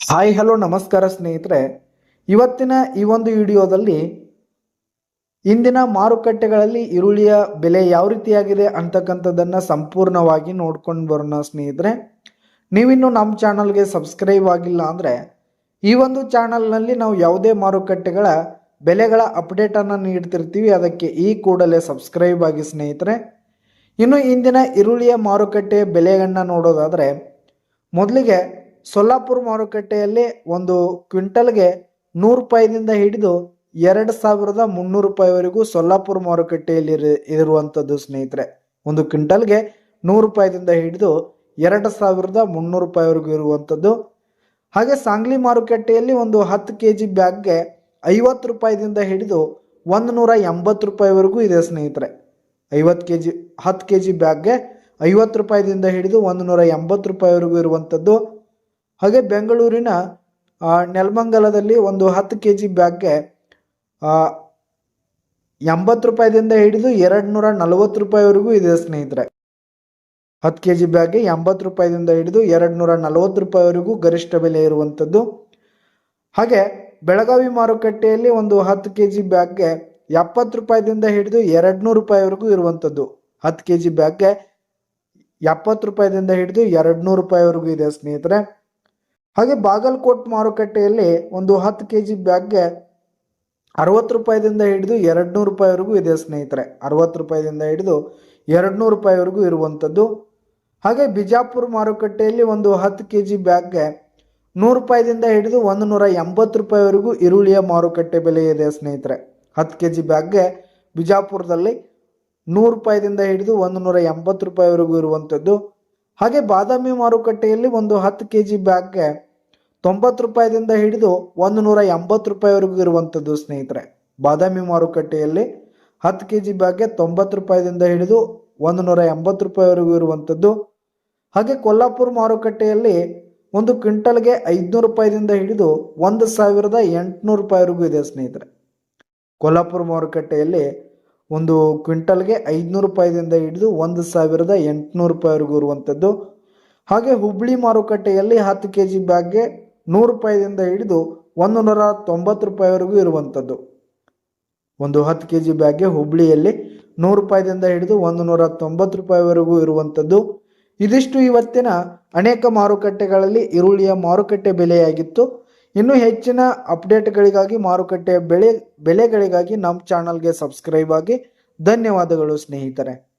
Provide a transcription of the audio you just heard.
Hi hello ನಮಸ್ಕಾರ ಸ್ನೇಹಿತರೆ. ಇವತ್ತಿನ ಈ ಒಂದು ವಿಡಿಯೋದಲ್ಲಿ ಇಂದಿನ ಮಾರುಕಟ್ಟೆಗಳಲ್ಲಿ ಈರುಳ್ಳಿಯ ಬೆಲೆ ಯಾವ ರೀತಿಯಾಗಿದೆ ಅಂತಕ್ಕಂಥದ್ದನ್ನು ಸಂಪೂರ್ಣವಾಗಿ ನೋಡ್ಕೊಂಡು ಬರೋಣ ಸ್ನೇಹಿತರೆ. ನೀವಿನ್ನು ನಮ್ಮ ಚಾನಲ್ಗೆ ಸಬ್ಸ್ಕ್ರೈಬ್ ಆಗಿಲ್ಲ ಅಂದರೆ ಈ ಒಂದು ಚಾನಲ್ನಲ್ಲಿ ನಾವು ಯಾವುದೇ ಮಾರುಕಟ್ಟೆಗಳ ಬೆಲೆಗಳ ಅಪ್ಡೇಟನ್ನು ನೀಡ್ತಿರ್ತೀವಿ. ಅದಕ್ಕೆ ಈ ಕೂಡಲೇ ಸಬ್ಸ್ಕ್ರೈಬ್ ಆಗಿ ಸ್ನೇಹಿತರೆ. ಇನ್ನು ಇಂದಿನ ಈರುಳ್ಳಿಯ ಮಾರುಕಟ್ಟೆಯ ಬೆಲೆಗಳನ್ನ ನೋಡೋದಾದರೆ ಮೊದಲಿಗೆ ಸೊಲ್ಲಾಪುರ ಮಾರುಕಟ್ಟೆಯಲ್ಲಿ ಒಂದು ಕ್ವಿಂಟಲ್ಗೆ ನೂರು ರೂಪಾಯಿದಿಂದ ಹಿಡಿದು ಎರಡು ಸಾವಿರದ ಮುನ್ನೂರು ರೂಪಾಯಿವರೆಗೂ ಸೊಲ್ಲಾಪುರ ಮಾರುಕಟ್ಟೆಯಲ್ಲಿ ಇರು- ಇರುವಂಥದ್ದು ಸ್ನೇಹಿತರೆ. ಒಂದು ಕ್ವಿಂಟಲ್ಗೆ ನೂರು ರೂಪಾಯಿದಿಂದ ಹಿಡಿದು ಎರಡು ಸಾವಿರದ ಮುನ್ನೂರು ರೂಪಾಯಿವರೆಗೂ ಇರುವಂಥದ್ದು. ಹಾಗೆ ಸಾಂಗ್ಲಿ ಮಾರುಕಟ್ಟೆಯಲ್ಲಿ ಒಂದು ಹತ್ತು ಕೆ ಜಿ ಬ್ಯಾಗ್ಗೆ ಐವತ್ತು ರೂಪಾಯಿದಿಂದ ಹಿಡಿದು ಒಂದು ನೂರ ಎಂಬತ್ತು ರೂಪಾಯಿವರೆಗೂ ಇದೆ ಸ್ನೇಹಿತರೆ. ಐವತ್ತು ಕೆ ಜಿ ಹತ್ತು ಕೆ ಜಿ ಬ್ಯಾಗ್ಗೆ ಐವತ್ತು ರೂಪಾಯಿದಿಂದ ಹಿಡಿದು ಒಂದು ನೂರ ಎಂಬತ್ತು ರೂಪಾಯಿವರೆಗೂ ಇರುವಂಥದ್ದು. ಹಾಗೆ ಬೆಂಗಳೂರಿನ ನೆಲಮಂಗಲದಲ್ಲಿ ಒಂದು ಹತ್ತು ಕೆ ಜಿ ಬ್ಯಾಗ್ಗೆ ಎಂಬತ್ತು ರೂಪಾಯಿದಿಂದ ಹಿಡಿದು ಎರಡು ನೂರ ನಲವತ್ತು ರೂಪಾಯಿವರೆಗೂ ಇದೆ ಸ್ನೇಹಿತರೆ. ಹತ್ತು ಕೆ ಜಿ ಬ್ಯಾಗ್ಗೆ ಎಂಬತ್ತು ರೂಪಾಯಿದಿಂದ ಹಿಡಿದು ಎರಡು ನೂರ ನಲವತ್ತು ರೂಪಾಯಿವರೆಗೂ ಗರಿಷ್ಠ ಬೆಲೆ ಇರುವಂಥದ್ದು. ಹಾಗೆ ಬೆಳಗಾವಿ ಮಾರುಕಟ್ಟೆಯಲ್ಲಿ ಒಂದು ಹತ್ತು ಕೆ ಜಿ ಬ್ಯಾಗ್ಗೆ ಎಪ್ಪತ್ತು ರೂಪಾಯಿದಿಂದ ಹಿಡಿದು ಎರಡು ನೂರು ರೂಪಾಯಿವರೆಗೂ ಇರುವಂಥದ್ದು. ಹತ್ತು ಕೆ ಜಿ ಬ್ಯಾಗ್ಗೆ ಎಪ್ಪತ್ತು ರೂಪಾಯಿದಿಂದ ಹಿಡಿದು ಎರಡು ನೂರು ರೂಪಾಯಿವರೆಗೂ ಇದೆ ಸ್ನೇಹಿತರೆ. ಹಾಗೆ ಬಾಗಲ್ಕೋಟ್ ಮಾರುಕಟ್ಟೆಯಲ್ಲಿ ಒಂದು ಹತ್ತು ಕೆ ಜಿ ಬ್ಯಾಗ್ಗೆ ಅರವತ್ತು ರೂಪಾಯಿದಿಂದ ಹಿಡಿದು ಎರಡು ನೂರು ರೂಪಾಯಿವರೆಗೂ ಇದೆ ಸ್ನೇಹಿತರೆ. ಅರವತ್ತು ರೂಪಾಯಿದಿಂದ ಹಿಡಿದು ಎರಡು ನೂರು ರೂಪಾಯಿವರೆಗೂ ಇರುವಂಥದ್ದು. ಹಾಗೆ ಬಿಜಾಪುರ ಮಾರುಕಟ್ಟೆಯಲ್ಲಿ ಒಂದು ಹತ್ತು ಕೆ ಜಿ ಬ್ಯಾಗ್ಗೆ ನೂರು ರೂಪಾಯಿದಿಂದ ಹಿಡಿದು ಒಂದು ನೂರ ಎಂಬತ್ತು ರೂಪಾಯಿವರೆಗೂ ಈರುಳ್ಳಿಯ ಮಾರುಕಟ್ಟೆ ಬೆಲೆ ಇದೆ ಸ್ನೇಹಿತರೆ. ಹತ್ತು ಕೆ ಜಿ ಬ್ಯಾಗ್ಗೆ ಬಿಜಾಪುರದಲ್ಲಿ ನೂರು ರೂಪಾಯಿದಿಂದ ಹಿಡಿದು ಒಂದು ನೂರ ಎಂಬತ್ತು ರೂಪಾಯಿವರೆಗೂ ಇರುವಂಥದ್ದು. ಹಾಗೆ ಬಾದಾಮಿ ಮಾರುಕಟ್ಟೆಯಲ್ಲಿ ಒಂದು ಹತ್ತು ಕೆ ಜಿ ಬ್ಯಾಗ್ಗೆ ತೊಂಬತ್ತು ರೂಪಾಯಿದಿಂದ ಹಿಡಿದು ಒಂದು ನೂರ ಎಂಬತ್ತು ರೂಪಾಯಿವರೆಗೂ ಇರುವಂಥದ್ದು ಸ್ನೇಹಿತರೆ. ಬಾದಾಮಿ ಮಾರುಕಟ್ಟೆಯಲ್ಲಿ ಹತ್ತು ಕೆ ಜಿ ಬ್ಯಾಗ್ಗೆ ತೊಂಬತ್ತು ರೂಪಾಯಿದಿಂದ ಹಿಡಿದು ಒಂದು ನೂರ ಎಂಬತ್ತು ರೂಪಾಯಿವರೆಗೂ ಇರುವಂಥದ್ದು. ಹಾಗೆ ಕೊಲ್ಲಾಪುರ ಮಾರುಕಟ್ಟೆಯಲ್ಲಿ ಒಂದು ಕ್ವಿಂಟಲ್ಗೆ ಐದುನೂರು ರೂಪಾಯಿದಿಂದ ಹಿಡಿದು ಒಂದು ಸಾವಿರದ ಎಂಟುನೂರು ರೂಪಾಯಿವರೆಗೂ ಇದೆ ಸ್ನೇಹಿತರೆ. ಕೊಲ್ಲಾಪುರ ಮಾರುಕಟ್ಟೆಯಲ್ಲಿ ಒಂದು ಕ್ವಿಂಟಲ್ಗೆ ಐದುನೂರು ರೂಪಾಯಿದಿಂದ ಹಿಡಿದು ಒಂದು ಸಾವಿರದ ಎಂಟುನೂರು ರೂಪಾಯಿವರೆಗೂ ಇರುವಂಥದ್ದು. ಹಾಗೆ ಹುಬ್ಳಿ ಮಾರುಕಟ್ಟೆಯಲ್ಲಿ ಹತ್ತು ಕೆ ಜಿ ಬ್ಯಾಗ್ಗೆ ನೂರು ರೂಪಾಯಿಯಿಂದ ಹಿಡಿದು ಒಂದು ನೂರ ತೊಂಬತ್ತು ರೂಪಾಯಿವರೆಗೂ ಇರುವಂಥದ್ದು. ಒಂದು ಹತ್ತು ಕೆ ಜಿ ಬ್ಯಾಗ್ಗೆ ಹುಬ್ಳಿಯಲ್ಲಿ ನೂರು ರೂಪಾಯಿದಿಂದ ಹಿಡಿದು ಒಂದು ನೂರ ತೊಂಬತ್ತು ರೂಪಾಯಿವರೆಗೂ ಇರುವಂಥದ್ದು. ಇದಿಷ್ಟು ಇವತ್ತಿನ ಅನೇಕ ಮಾರುಕಟ್ಟೆಗಳಲ್ಲಿ ಈರುಳ್ಳಿಯ ಮಾರುಕಟ್ಟೆ ಬೆಲೆಯಾಗಿತ್ತು. ಇನ್ನೂ ಹೆಚ್ಚಿನ ಅಪ್ಡೇಟ್ಗಳಿಗಾಗಿ, ಮಾರುಕಟ್ಟೆಯ ಬೆಳೆ, ಬೆಲೆಗಳಿಗಾಗಿ ನಮ್ಮ ಚಾನಲ್ಗೆ ಸಬ್ಸ್ಕ್ರೈಬ್ ಆಗಿ, ಧನ್ಯವಾದಗಳು ಸ್ನೇಹಿತರೆ.